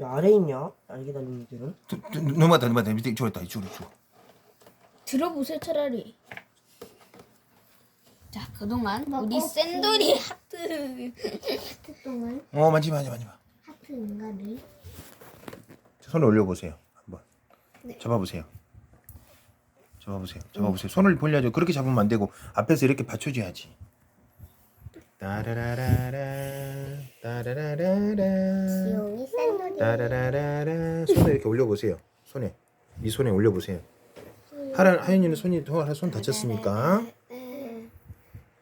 야, 아래 있냐? 날개 달린 애들은? 넘어갔다 넘어갔다 밑에 이쪽으로 있다 이쪽으로 이쪽으로 들어보세요 차라리. 자 그동안 뭐 우리 꼭 샌돌이 하트 하트 동안 어 만지마 만지마 만지마 하트 인가를 손을 올려보세요 한번 네. 잡아보세요 잡아보세요. 잡아보세요. 손을 벌려야죠. 그렇게 잡으면 안 되고 앞에서 이렇게 받쳐줘야지. 따라라라라 따라라라라. 지용이 따라라라라. 손을 이렇게 올려보세요. 손에. 이 손에 올려보세요. 하라 하연이는 손이 손 다쳤습니까?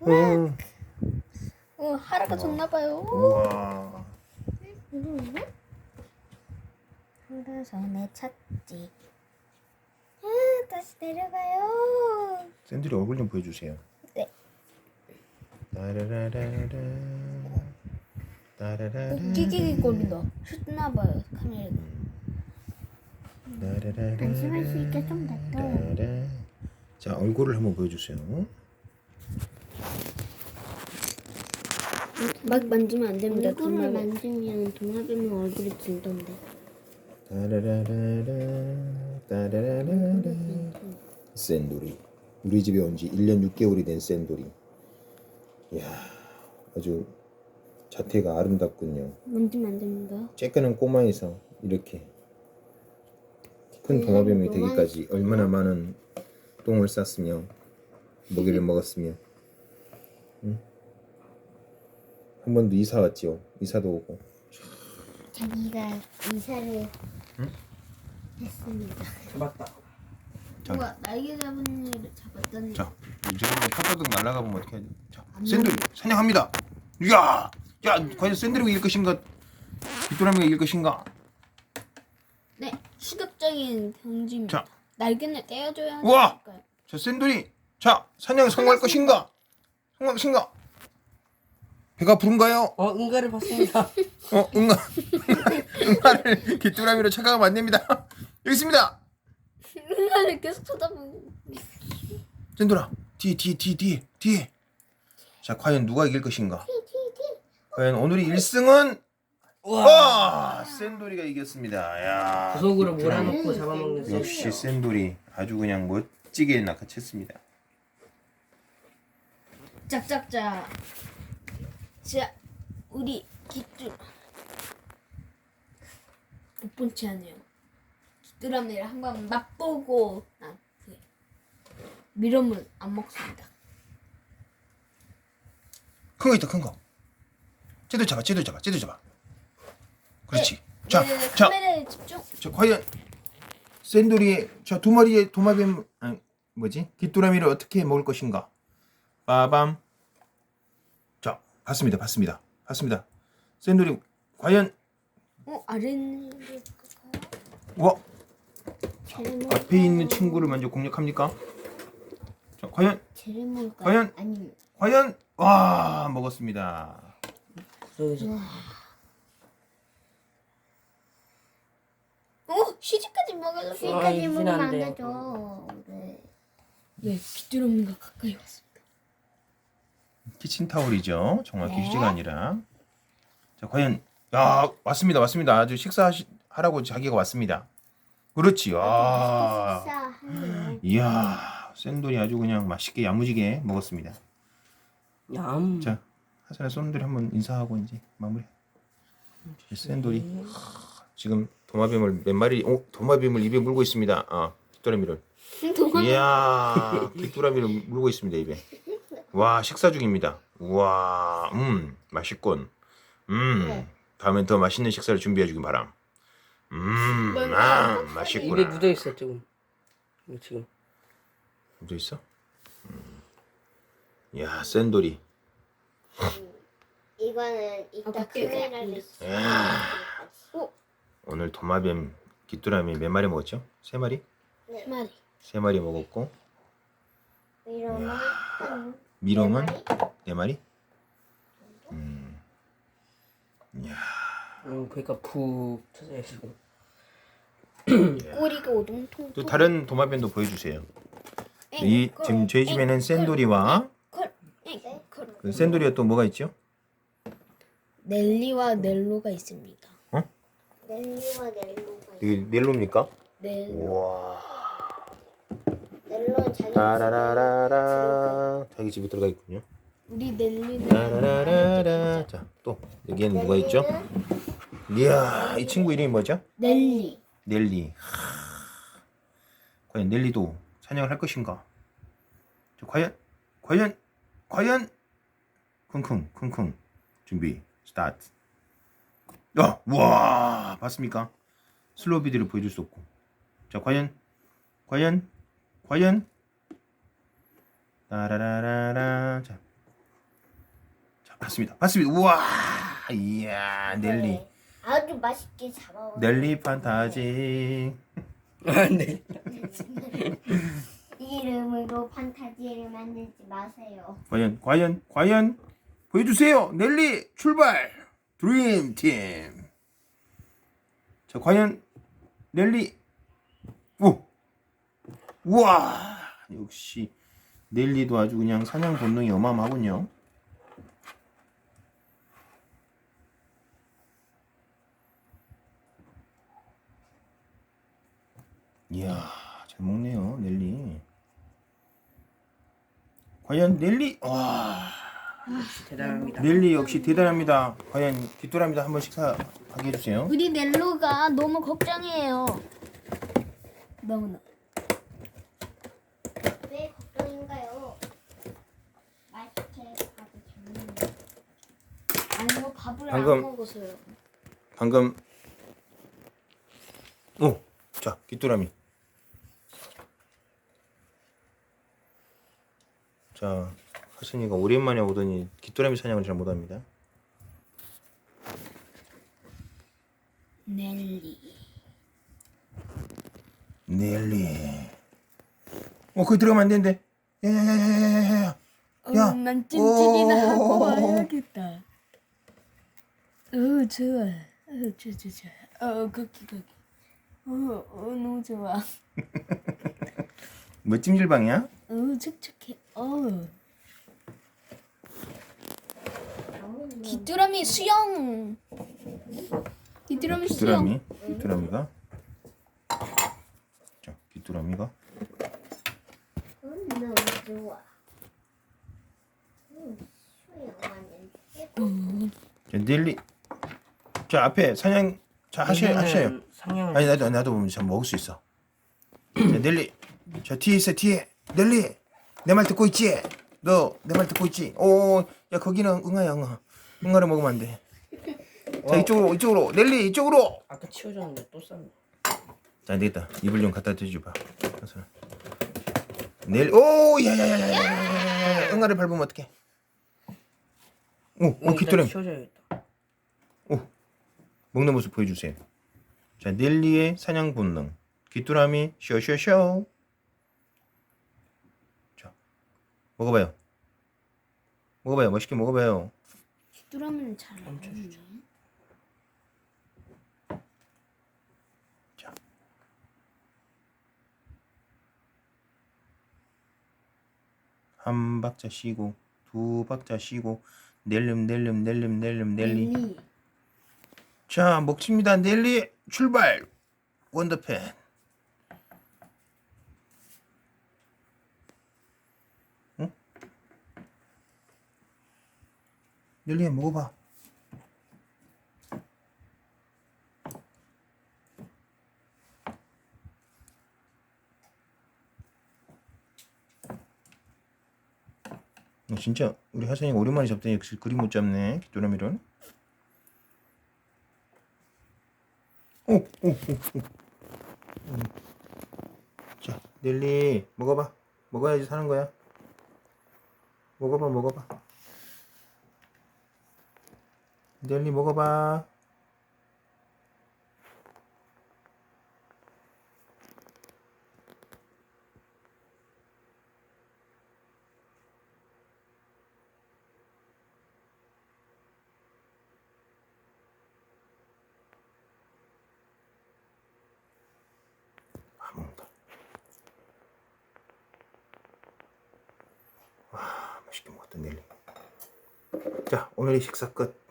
응. 어 하라가 줬나봐요. 우와. 그래서 내 찾지 아 다시 내려가요 샌들이 얼굴 좀 보여주세요. 네. 따라라라라 따라라라 끼끼거린다. 슛나봐요 카메라가. 따라라라 안심할 수 있게 좀. 따라. 자 얼굴을 한번 보여주세요. 막 만지면 안 됩니다. 얼굴을 정말. 만지면 동화뱀은 얼굴이 길던데 따라라라라 따라라라라. 샌돌이. 우리 집에 온 지 1년 6개월이 된 샌돌이. 이야 아주 자태가 아름답군요. 안 됩니다. 쬐끄는 꼬마에서 이렇게 큰 동화뱀이 되기까지 얼마나 많은 똥을 쌌으며 먹이를 먹었으며. 응? 한 번도 이사 왔지요? 이사도 오고. 자기가 이사를 했습니다 잡았다. 자. 우와 날개 잡은 일을 잡았다니. 자 이제 혀도둑 날아가 보면 어떻게 해야 돼? 자 샌들 사냥합니다 이야 야 과연 샌들이 이길 것인가 빗도라미가 이길 것인가 네 추격적인 경지입니다. 자. 날개를 떼어줘야 우와! 거니까요. 자 샌들이 자 사냥에 성공할 것인가 성공할 것인가 배가 부른가요? 어, 응가를 봤습니다. 어, 응가. 응가를 귀뚜라미로 착각하면 안 됩니다. 여기 있습니다. 응아를 계속 쳐다보고. 젠돌아, 뒤에, 뒤에, 뒤에, 뒤에, 뒤에. 자, 과연 누가 이길 것인가? 과연 오늘의 1승은 우와. 와, 센돌이가 이겼습니다. 야. 구석으로. 몰아넣고 잡아먹는 새. 역시 센돌이 아주 그냥 멋지게 낚아챘습니다. 짝짝짝. 자, 우리 기뚜 못 본 채 하네요. 기뚜라미를 한번 맛보고 난 후에 미럼은 안 먹습니다. 큰 거 있다, 큰 거. 쟤도 잡아, 쟤도 잡아, 쟤도 잡아. 그렇지. 자, 네, 자, 카메라에 집중. 자, 과연 샌돌이의 자두 마리의 도마뱀 아니, 뭐지? 귀뚜라미를 어떻게 먹을 것인가? 빠밤. 자, 봤습니다, 봤습니다, 봤습니다. 샌돌이 과연 어, 아랫는 와 쟤를 앞에 있는 친구를 먼저 공략합니까? 자, 과연 먹을까요? 과연? 아니면 과연 와 먹었습니다. 구석에서. 어, 휴지까지 먹으려고. 아, 이긴 먹으면 안. 되죠 네. 네, 귀뚜라미가 가까이 왔습니다. 키친타올이죠. 정확히 네. 휴지가 아니라. 자, 과연 야 왔습니다, 왔습니다. 아주 식사하라고 자기가 왔습니다. 그렇지. 아, 이야, 샌돌이 아주 그냥 맛있게 야무지게 먹었습니다. 얌. 자, 하산의 손들 한번 인사하고 이제 마무리. 샌돌이 하, 지금 도마뱀을 몇 마리, 오, 도마뱀을 입에 물고 있습니다. 아, 깃도라미를. 이야, 깃도라미를 물고 있습니다 입에. 와, 식사 중입니다. 우와, 음, 맛있군. 음, 네. 다음엔 더 맛있는 식사를 준비해 주길 바람. 음, 아, 입에 맛있구나. 묻어 있어 조금. 이거 지금. 묻어 있어? 음. 야, 샌돌이. 이거는 이따 아, 밖에 카메라를 야. 어, 오늘 도마뱀 귀뚜라미 몇 마리 먹었죠? 세 마리? 네. 마리. 세 마리 먹었고 이러면 한네네 마리? 음. 이야. 음, 그러니까 푹 쳐져 있고. 꼬리가 오동통. 또 다른 도마뱀도 보여주세요. 이 지금 저희 집에는 샌돌이와 콜. 그 샌돌이가 또 뭐가 있죠? 넬리와 넬로가 있습니다. 넬로와 넬로가 이게 넬로입니까? 넬 우와. 넬로는 자기 따라라라라. 자기 집에 들어가 있군요. 우리 넬리는. 자, 또 여기에는 누가 있죠? 이야, 이 친구 이름이 뭐죠? 넬리. 넬리. 하, 과연 넬리도 사냥을 할 것인가? 자, 과연, 과연, 과연, 쿵쿵, 쿵쿵. 준비, 스타트. 야, 우와, 봤습니까? 슬로우 비디오를 보여줄 수 없고. 자, 과연, 과연, 과연. 따라라라라. 자, 자, 봤습니다. 봤습니다. 우와, 이야, 넬리. 네. 아주 맛있게 잡아와. 넬리 판타지. 네. 이름으로 판타지를 만들지 마세요. 과연 과연 과연 보여주세요 넬리 출발 드림 팀. 자 과연 넬리 오 우와 역시 넬리도 아주 그냥 사냥 본능이 어마어마하군요. 이야 잘 먹네요 넬리. 과연 넬리 와 대단합니다. 넬리 역시 대단합니다. 과연 뒷돌아입니다. 한번 식사하게 해주세요. 우리 넬로가 너무 걱정해요. 너무나. 왜 걱정인가요? 맛있게 밥을 줬는데. 아니요 밥을 방금- 안. 방금 오, 자 뒷돌아미. 자 하순이가 오랜만에 오더니 뒷돌아미 사냥을 잘 못합니다. 넬리. 넬리. 어 거기 들어가면 안 되는데. 야 야 야 야 야 야 야. 야. 음, 난 찜질이나 오. 하고 와야겠다. 어 좋아. 어 좋아 좋아 좋아. 어 거기 거기. 어, 어 너무 좋아. 뭐 찜질방이야? 어 촉촉해. 어. 귀뚜라미 수영. 귀뚜라미 수영. 뒷돌아미. 뒷돌아미가. 자 뒷돌아미가. 음, 너무 좋아. 음, 수영하는 자. 자 앞에 사냥 자 하셔 하셔요. 상향. 아니 나도 나도 보면 참 먹을 수 있어. 자, 넬리. 저 뒤에 있어 뒤에. 넬리. 내 말 듣고 있지? 너 내 말 듣고 있지? 오, 야 거기는 응아야 응아. 응아를 먹으면 안 돼. 자 이쪽으로 이쪽으로 넬리 이쪽으로. 아까 치워줬는데 또 쌌네. 자 되겠다. 이불 좀 갖다 대줘봐. 가서. 넬리. 오, 야야야야야야야. 응아를 밟으면 어떡해? 오, 귀뚜라미. 치워줘야겠다. 오, 먹는 모습 보여주세요. 자, 넬리의 사냥 본능. 귀뚜라미 쇼쇼쇼. 자, 먹어봐요. 먹어봐요. 맛있게 먹어봐요. 귀뚜라미는 잘. 자. 한 박자 쉬고 두 박자 쉬고 넬름 넬름 넬름 넬름 넬리. 자, 먹습니다. 넬리 출발. 원더팬. 넬리 먹어봐. 어, 진짜 우리 하선이가 오랜만에 잡더니 역시 그림 못 잡네. 귀뚜라미를. 오, 오, 오, 오. 음. 자, 넬리 먹어봐. 먹어야지 사는 거야. 먹어봐, 먹어봐. 넬리 먹어봐. 아, 먹는다. 와, 맛있게 먹었다, 넬리. 자, 오늘의 식사 끝.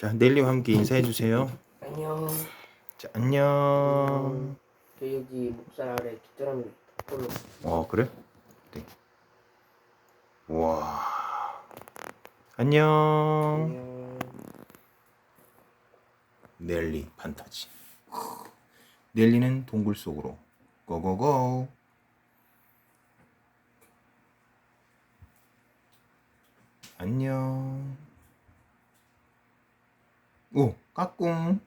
자, 넬리와 함께 인사해 주세요. 안녕. 자, 안녕. 저 여기 목살 아래 깃드라미 홀로. 어, 그래? 네. 와. 안녕. 안녕. 넬리 판타지. 넬리는 동굴 속으로 고고고. 안녕. 오, 까꿍.